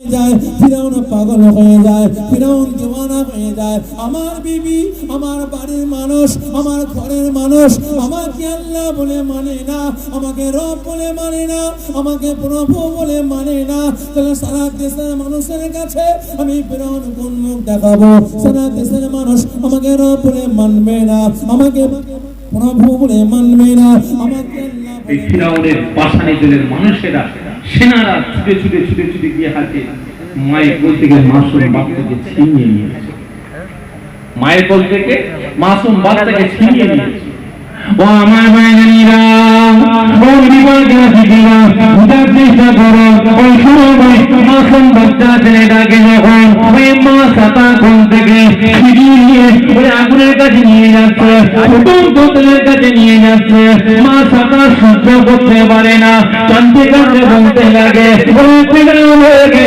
যায়, ফিরাউন পাগল হয়ে যায়, ফিরাউন দিওয়ানা হয়ে যায়। আমার বিবি, আমার বাড়ির মানুষ, আমার ঘরের মানুষ, আমাকে আল্লাহ বলে মানে না, আমাকে রব বলে মানে না, আমাকে প্রভু বলে মানে না। তাহলে সারা দেশের মানুষের কাছে আমি ফিরাউন কোন মুখ দেখাবো? সারা দেশের মানুষ আমাকে রব বলে মানবে না, আমাকে প্রভু বলে মানবে না, আমাকে ফিরাউনের পাশানি জেলের মানুষেরা সেনারা ছুটে ছুটে ছুটে ছুটে গিয়ে হাতে মায়ের কোল থেকে মাসুম বাচ্চাকে ছিনিয়ে নিয়েছে মায়ের কোল থেকে মাসুম বাচ্চাকে ছিনিয়ে নিয়েছে ও আমার ভাইজানিরা ও বিবাহিত দিদিরা বুঝার চেষ্টা করো ওই সময় মাসুম বাচ্চা ছেলেটাকে যখন ওই মা সাতা কোল থেকে নিয়ে ওই আগুনের কাছে নিয়ে যাচ্ছে প্রথম বোতলের কাছে নিয়ে যাচ্ছে, মা সাতা সহ্য করতে পারে না কান্দতে কান্দতে বলতে লাগে ফিরে লাগে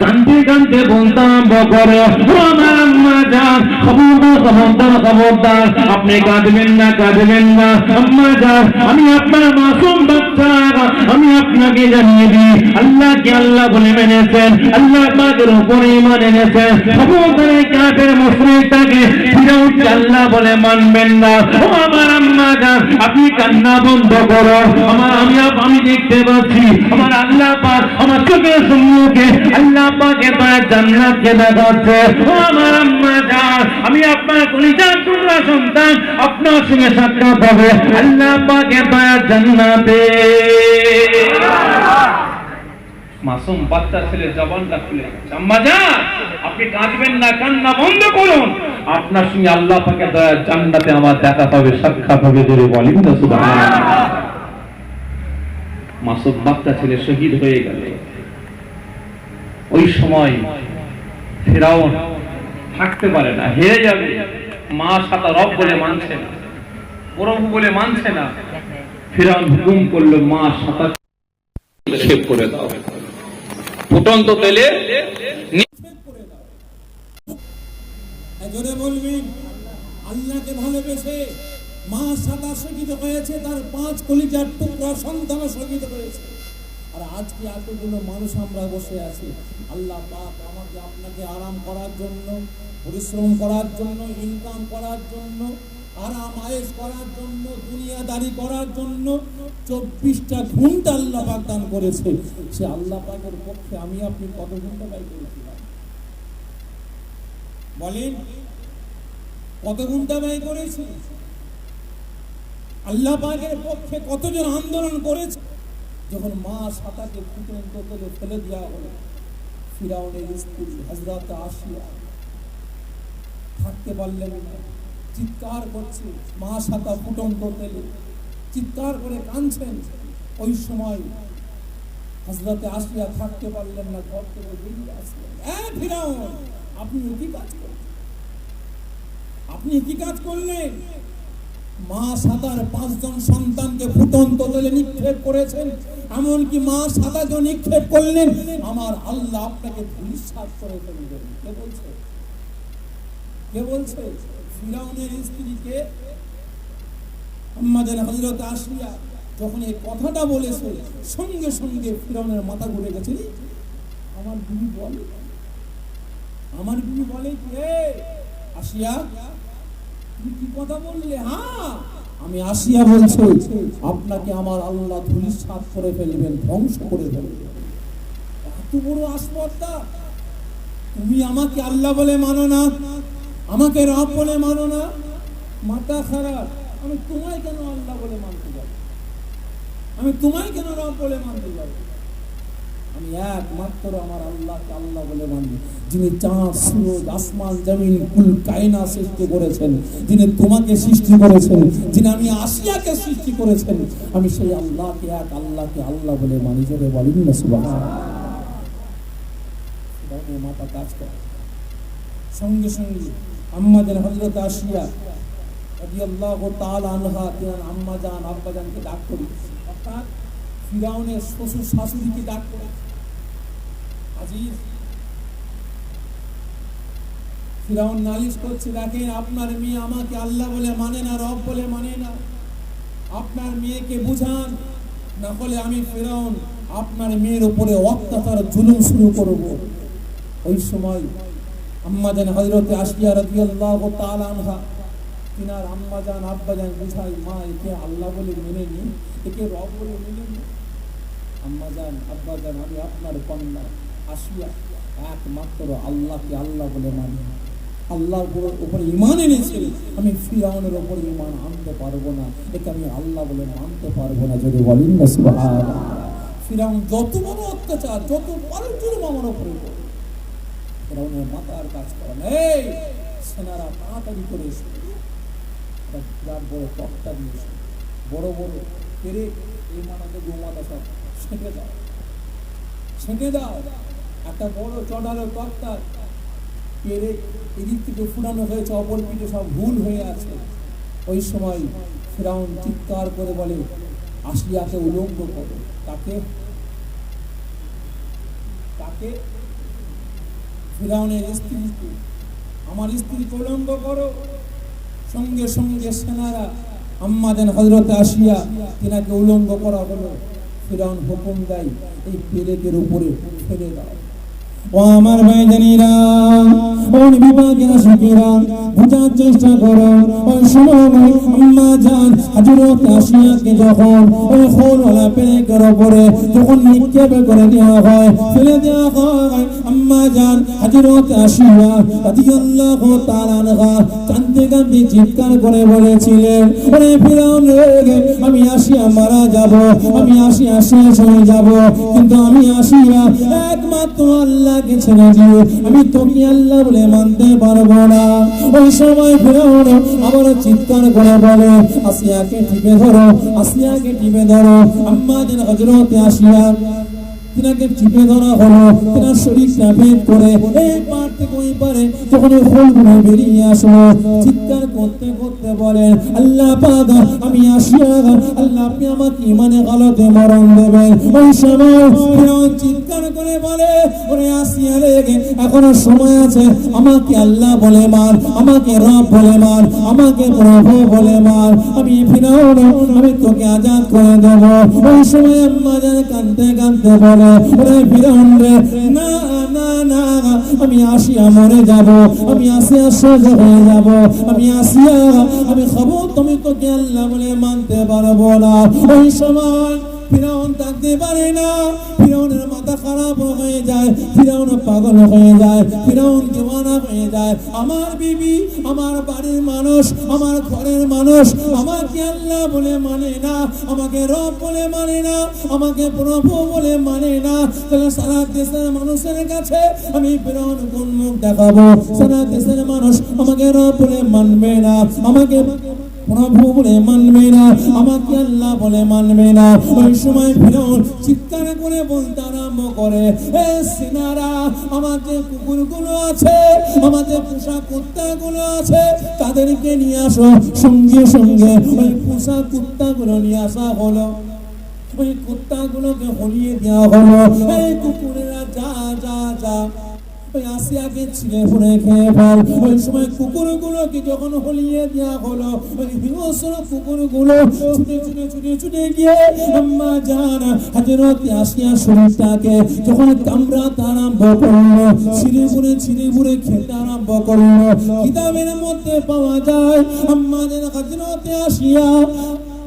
কান্দতে কান্দে বলতাম বকরে খবরদার খবরদার আপনি কাঁদবেন না কাঁদবেন না, আম্মা যান আমি আপনার মাসুম আমি আপনাকে জানিয়ে দিই, আল্লাহকে আল্লাহ বলে মেনেছেন, আল্লাহ পাকের উপরে ইমান এনেছেন। এই কাফের মুশরিকটাকে ফিরাউনকে আল্লাহ বলে মানবেন না। ও আমার আম্মা যান আপনি কান্না বন্ধ করো। আমার, আমি আমি দেখতে পাচ্ছি, আমার আল্লাহ পাক আমার চোখের সম্মুখে আল্লাহ পাকে তার জান্নাতকে দেখাচ্ছে। ও আমার আম্মা যান আমি আপনার কলিজার টুকরা সন্তান, আপনার সঙ্গে সাক্ষাৎ হবে। আল্লাহ পাকে তার জান্নাতে। মাসুম বাচ্চা ছেলে জবানটা খুলে। আম্মা আপনি কাঁদবেন না, কান্না বন্ধ করুন আপনার সঙ্গে আল্লাহ পাকে দয়া জান্নাতে আমার দেখা পাবে, সাক্ষাৎ হবে জোরে বলেন না সুবহানাল্লাহ মাসুম বাচ্চা ছেলে শহীদ হয়ে গেল, ওই সময় ফেরাউন থাকতে পারে না, হেরে যাবে মা সাতা রব বলে মানছে না প্রভু বলে মানছে না ফেরাউন হুকুম করল মা সাতা নিক্ষেপ করে দাও। ফুটন্ত তেলে জোরে বলবি আল্লাহকে ভালোবেসে মা সাদা শহীদ হয়েছে তার পাঁচ কলিজার টুকরা সন্তান শহীদ হয়েছে। আর আজকে এতগুলো মানুষ আমরা বসে আছি আল্লাহ পাক আমাকে আপনাকে আরাম করার জন্য পরিশ্রম করার জন্য ইনকাম করার জন্য আরাম আয়েস করার জন্য, দুনিয়াদারি করার জন্য চব্বিশটা ঘণ্টা আল্লাহ পাক দান করেছে। সে আল্লাহ পাকের পক্ষে আমি আপনি কত ঘণ্টা ব্যয় করেছিলাম? বলেন, কত ঘণ্টা ব্যয় করেছি? আল্লাহ পাকের পক্ষে কতজন আন্দোলন করেছে? যখন মা সাতাকে ফুটন্ত করে ফেলে দেওয়া হলো, ফিরাউনের স্ত্রী হজরত আসিয়া থাকতে পারলেন না। চিৎকার করছে, মা সাতা ফুটন্ত তেলে চিৎকার করে কাঁদছেন। ওই সময় হজরতে আসিয়া থাকতে পারলেন না, ঘর থেকে বেরিয়ে আসলেন। আপনি কি কাজ করলেন? আপনি কি কাজ করলেন? মা সাতার পাঁচজন সন্তানকে ফুটন্ত তেলে নিক্ষেপ করেছেন। এমনকি মা সাতাকে নিক্ষেপ করলেন। আমার আল্লাহ আপনাকে ধূলিসাৎ করে ফেলবেন। কে বলছে? কে বলছে? ফিরাউনের স্ত্রীকে আমাদের হজরত আসিয়া যখন এই কথাটা বলেছে, সঙ্গে সঙ্গে ফিরাউনের মাথা ঘুরে গেছে আমার বিবি বলে? আমার বিবি বলে আসিয়া কি কথা বললে? হ্যাঁ আমি আসিয়া বলছি, আপনাকে আমার আল্লাহ ধূলিসাৎ করে ফেলবেন, ধ্বংস করে ফেলবেন। এত বড় আসপর্দা। তুমি আমাকে আল্লাহ বলে মানো না। আমাকে রব বলে মানো না। মাথা খারাপ। আমি তোমায় কেন আল্লাহ বলে মানতে যাব? আমি তোমায় কেন রব বলে মানতে যাব? আমি একমাত্র আমার আল্লাহকে আল্লাহ বলে মানি, যিনি চাঁদ সূরজ আসমান, জমিন, কুল কায়না সৃষ্টি করেছেন, যিনি তোমাকে সৃষ্টি করেছেন, যিনি আমি আসিয়াকে সৃষ্টি করেছেন। আমি সেই আল্লাহকে এক আল্লাহকে আল্লাহ বলে মানি, জোরে বলিনি না সুবাহ মাথা কাজ করে। সঙ্গে সঙ্গে আমাদের হজরত আসিয়া রাদিয়াল্লাহু তাআলা আনহা তিনার আম্মা জান ডাক অর্থাৎ শ্বশুর শাশুড়িকে ডাক করে নালিশ করছে আপনার মেয়ে আমাকে আল্লাহ বলে মানে না, রব বলে মানে না। আপনার মেয়েকে বুঝান, না হলে আমি ফিরাউন আপনার মেয়ের উপরে অত্যাচার, জুলুম শুরু করব। ওই সময় আম্মাজান হজরতে আসিয়া রাদিয়াল্লাহু তাআলা আনহা। তিনার আম্মাজান আব্বাজান বুঝাই, মা, একে আল্লাহ বলে মেনে নি, একে রব বলে মেনে নি। আম্মাজান আব্বাজান আমি আপনার কন্যা আসিয়া একমাত্র আল্লাহকে আল্লাহ বলে মানি। আল্লাহর উপর- ইমান এনেছে। আমি ফিরাউনের উপর ইমান আনতে পারব না। একে আমি আল্লাহ বলে মানতে পারব না। যদি বলেন ফিরাউন যত বড় অত্যাচার, যত বড় জুলুম আমার উপরে করবে, ফিরাউনের মাথার কাজ করেন এই সেনারা তাড়াতাড়ি করে এসো বিরাট বড় তক্তা দিয়েছে বড় বড় পেরে এই মানাতে গোমাতা সব ছেঁটে দাও ছেঁটে দাও একটা বড় চড়ালো তক্তা পেরে এদিক থেকে ফুরানো হয়েছে অপর পিঠে সব ভুল হয়ে আছে। ওই সময় ফিরাউন চিৎকার করে বলে আসিয়াকে উলঙ্গ করো। তাকে তাকে ফিরাউনের স্ত্রীকে আমার স্ত্রী উলঙ্গ করো। সঙ্গে সঙ্গে সেনারা আম্মাদের হজরতে আসিয়া তিনাকে উলঙ্গ করা হলো। ফিরাউন হুকুম দেয়, এই পেরেকের উপরে ফেলে দাও। ও আমার চেষ্টা করো। ওই সময় আসিয়াকে যখন ওই যখন করে দেওয়া হয়, ফেলে দেওয়া হয়, আম্মা হাজরত আসিয়া আনহা কাঁদতে কাঁদতে চিৎকার করে বলেছিলেন, ওরে ফিরাউন আমি আসিয়া মারা যাব, আমি আসিয়া শেষ হয়ে যাব, কিন্তু আমি আসিয়া একমাত্র ছেড়ে আমি তোকে আল্লাহ বলে মানতে পারব না। ওই সময় ফিরাউন আবার চিৎকার করে বলে, আসিয়াকে টিপে ধরো, আসিয়াকে টিপে ধরো। আম্মা যেন হজরতে আসিয়া তিনাকে চিপে ধরা হলো। তিনার শরীরটা ভেদ করে। এই পার থেকে ওই পারে যখন ওই খোলগুলো বেরিয়ে আসলো, চিৎকার করতে করতে বলেন আল্লাহ পাক, আমি আসিয়া আল্লাহ আপনি আমাকে ইমানে গালতে মরণ দেবেন। ওই সময় চিৎকার করে বলে, ওরে আসিয়া রেগে এখনও সময় আছে, আমাকে আল্লাহ বলে মার, আমাকে রব বলে মার, আমাকে প্রভু বলে মার। আমি ফিরাউন আমি তোকে আজাদ করে দেব। ওই সময় আম্মা জান কাঁদতে কাঁদতে বলে আমি আসিয়া মরে যাব, আমি আসিয়া সোজা হয়ে যাব, আমি আসিয়া, আমি খাব তুমি তো আল্লাহ বলে মানতে পারব না। ওই সময় ফিরাউন থাকতে পারে না। ফিরাউনের মাথা খারাপ হয়ে যায়, ফিরাউন পাগল হয়ে যায়, ফিরাউন দিওয়ানা হয়ে যায়। আমার বিবি, আমার বাড়ির মানুষ, আমার ঘরের মানুষ, আমাকে আল্লাহ বলে মানে না, আমাকে রব বলে মানে না, আমাকে প্রভু বলে মানে না। তাহলে সারা দেশের মানুষের কাছে আমি ফিরাউন কোন মুখ দেখাবো? সারা দেশের মানুষ আমাকে রব বলে মানবে না, আমাকে প্রভু বলে মানবে না, আমাকে আল্লাহ বলে মানবে না। ওই সময় ফিরৌন চিৎকার করে বলতে আরম্ভ করে, এ সিনারা, আমার যে কুকুরগুলো আছে আমাদের পোষা কুত্তাগুলো আছে, তাদেরকে নিয়ে আসো। সঙ্গে সঙ্গে ওই পোষা কুত্তাগুলো নিয়ে আসা হলো। ওই কুত্তাগুলোকে হলিয়ে দেওয়া হলো। এই কুকুরেরা, যা যা যা। খেয়ে ওই সময় যখন হলিয়ে দেওয়া হলো, ওই কুকুরগুলো ছুটে ছুটে ছুটে ছুটে গিয়ে আম্মা জান হাজরত আসিয়া শরীরটাকে যখন আরম্ভ করল ছিঁড়ে ছিঁড়ে খেতে আরম্ভ করল। কিতাবের মধ্যে পাওয়া যায়, আম্মা জান আসিয়া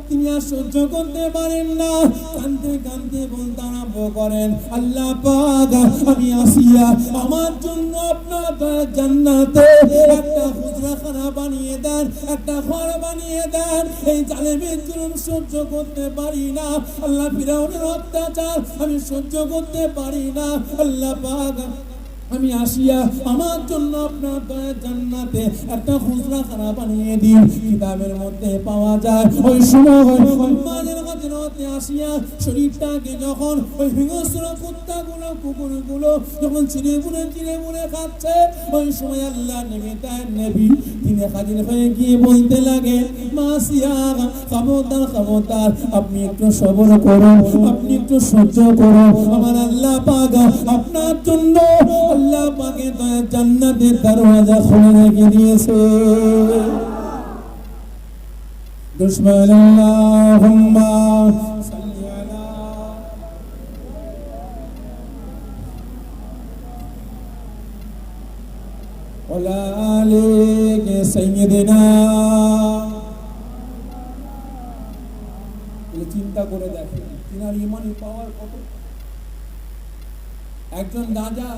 তিনি আর সহ্য করতে পারেন না কানতে কানতে বলতে আরম্ভ করেন, আল্লাহ আমি আসিয়া আমার জন্য আপনার জান্নাতে একটা হুজরাখানা বানিয়ে দেন, একটা ঘর বানিয়ে দেন। এই জালেমের জুলুম সহ্য করতে পারি না। আল্লাহ ফিরাউনের অত্যাচার আমি সহ্য করতে পারি না। আল্লাহ আমি আসিয়া আমার জন্য আপনার দয়া জান্নাতে একটা খুচরা খানা বানিয়ে দিন। কিতাবের মধ্যে পাওয়া যায়, ওই সময় আমাদের আসিয়া শরীরটাকে যখন ওই হিংস্র কুত্তাগুলো, কুকুরগুলো যখন চিনে বুনে চিনে বুনে খাচ্ছে, ওই সময় আল্লাহ নেবে, তার নেবি তিনি হাজির হয়ে গিয়ে বলতে লাগে মাসিয়া খবরদার খবরদার আপনি একটু সবর করুন আপনি একটু সহ্য করুন আমার আল্লাহ পাক আপনার জন্য আল্লাহ পাকে জান্নাতের দরওয়াজা খুলে রেখে দিয়েছে। দুশ্মন আল্লাহুম্মা সাল্লি আলা ওয়ালা আলিহি সাইয়্যিদিনা তাহলে চিন্তা করে দেখেন তিনার ইমানের পাওয়ার কত একজন রাজা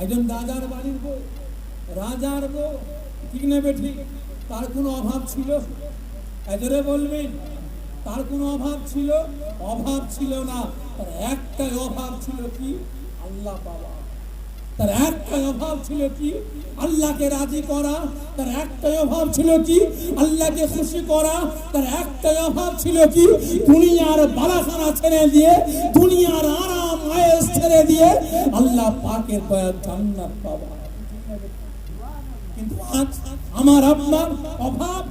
একজন রাজার বাড়ির বউ রাজার বউ ঠিক নেবে ঠিক তার কোনো অভাব ছিল? এজরে বলবেন, তার কোনো অভাব ছিল? অভাব ছিল না। তার একটাই অভাব ছিল কি? আল্লাহ পাওয়া তার একটাই অভাব ছিল কি? আল্লাহকে রাজি করা। তার একটাই অভাব ছিল কি? আল্লাহকে খুশি করা। তার একটাই অভাব ছিল কি? দুনিয়ার বালাখানা ছেড়ে দিয়ে, দুনিয়ার আরাম, আয়েস ছেড়ে দিয়ে আল্লাহ পাকের দয়া জান্নাত পাওয়া। কিন্তু আজ আমার আপনার অভাব।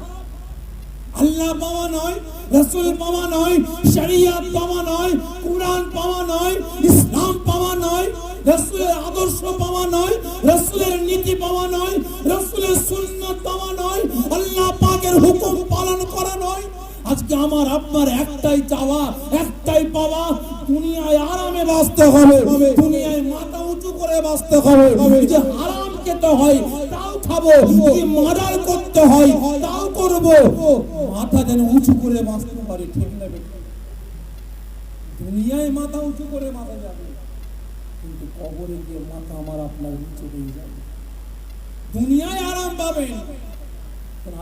আল্লাহ পাওয়া নয় রসুল পাওয়া নয় শরিয়াত পাওয়া নয় কোরআন পাওয়া নয় ইসলাম পাওয়া নয় রসুলের আদর্শ পাওয়া নয় রসুলের নীতি পাওয়া নয় রসুলের সুন্নত পাওয়া নয় আল্লাহ পাকের হুকুম পালন করা নয়। আজকে আমার আপনার একটাই চাওয়া একটাই পাওয়া দুনিয়ায় আরামে বাঁচতে হবে দুনিয়ায় মাথা উঁচু করে বাঁচতে হবে। যে হারাম খেতে হয় খাব যদি মার্ডার করতে হয় তাও করব। মাথা যেন উঁচু করে বাঁচতে পারি ঠিক না দুনিয়ায় মাথা উঁচু করে মাথা যাবে। কিন্তু কবরে গিয়ে মাথা আমার আপনার নিচে হয়ে যাবে। দুনিয়ায় আরাম পাবেন।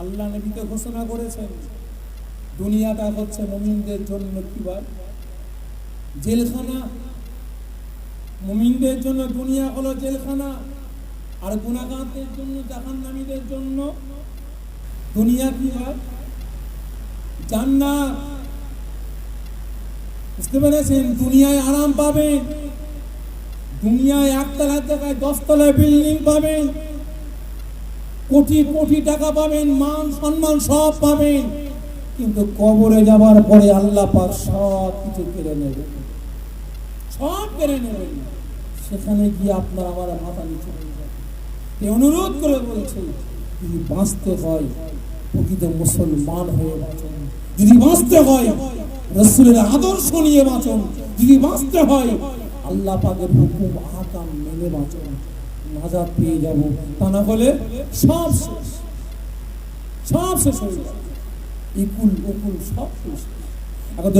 আল্লাহ নবীতে ঘোষণা করেছেন, দুনিয়াটা হচ্ছে মুমিনদের জন্য কি বার? জেলখানা। মুমিনদের জন্য দুনিয়া হলো জেলখানা। আর গুণাগারদের জন্য, জাহান্নামীদের জন্য দুনিয়া কি হয়? জান্নাত। বুঝতে পেরেছেন? দুনিয়ায় আরাম পাবেন। দুনিয়ায় একতলার জায়গায় দশতলায় বিল্ডিং পাবেন। কোটি কোটি টাকা পাবেন, মান সম্মান সব পাবেন। কিন্তু কবরে যাবার পরে আল্লাহ পাক সব কিছু কেড়ে নেবে সব কেড়ে নেবেন। সেখানে গিয়ে আপনার আমার মাথা নিচে অনুরোধ করে বলছে যদি বাঁচতে হয়, প্রকৃত মুসলমান হয়ে বাঁচুন। যদি বাঁচতে হয়, রসুলের আদর্শ নিয়ে বাঁচুন। যদি বাঁচতে হয়, আল্লাহ পাকের হুকুম, আকাম মেনে বাঁচুন। নাজাদ পেয়ে যাব। তা না হলে সব শেষ। সব শেষ হয়ে যাবে। ইকুল উকুল সব শেষ। এখন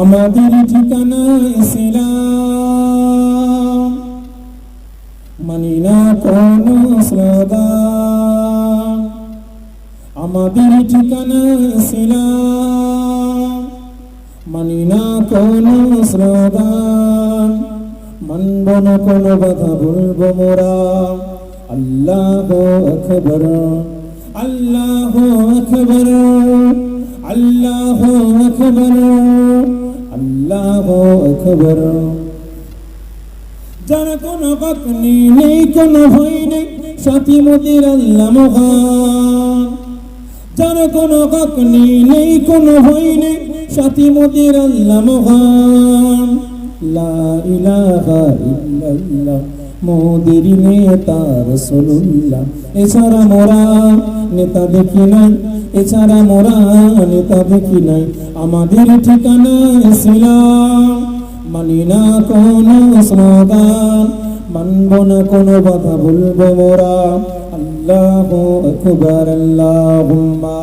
আমাদের ঠিকানা ইসলাম। মানি না কোন আমাদের ঠিকানা ইসলাম। মানি না কোন শ্রদান মানব না কোন কথা বলব মোরা। আল্লাহ আকবর। আল্লাহ আকবর। আল্লাহ আকবর। আল্লাহ আকবর। যার কোন বাকনি নেই, কোন ভয় নেই, সাথী মতির আল্লাহ মহান যার কোন বাকনি নেই, কোন ভয় নেই, সাথী মতির আল্লাহ মহান লা ইলাহা ইল্লাল্লাহ, মোদের নেতা রসুল্লাহ এছাড়া মোরা নেতা দেখি এছাড়া মোরা নেতা দেখি নাই। আমাদের ঠিকানা ইসলাম। মানি না কোন স্লোগান মানব না কোনো কথা বলব মোরা। আল্লাহ আকবার, আল্লাহুম্মা।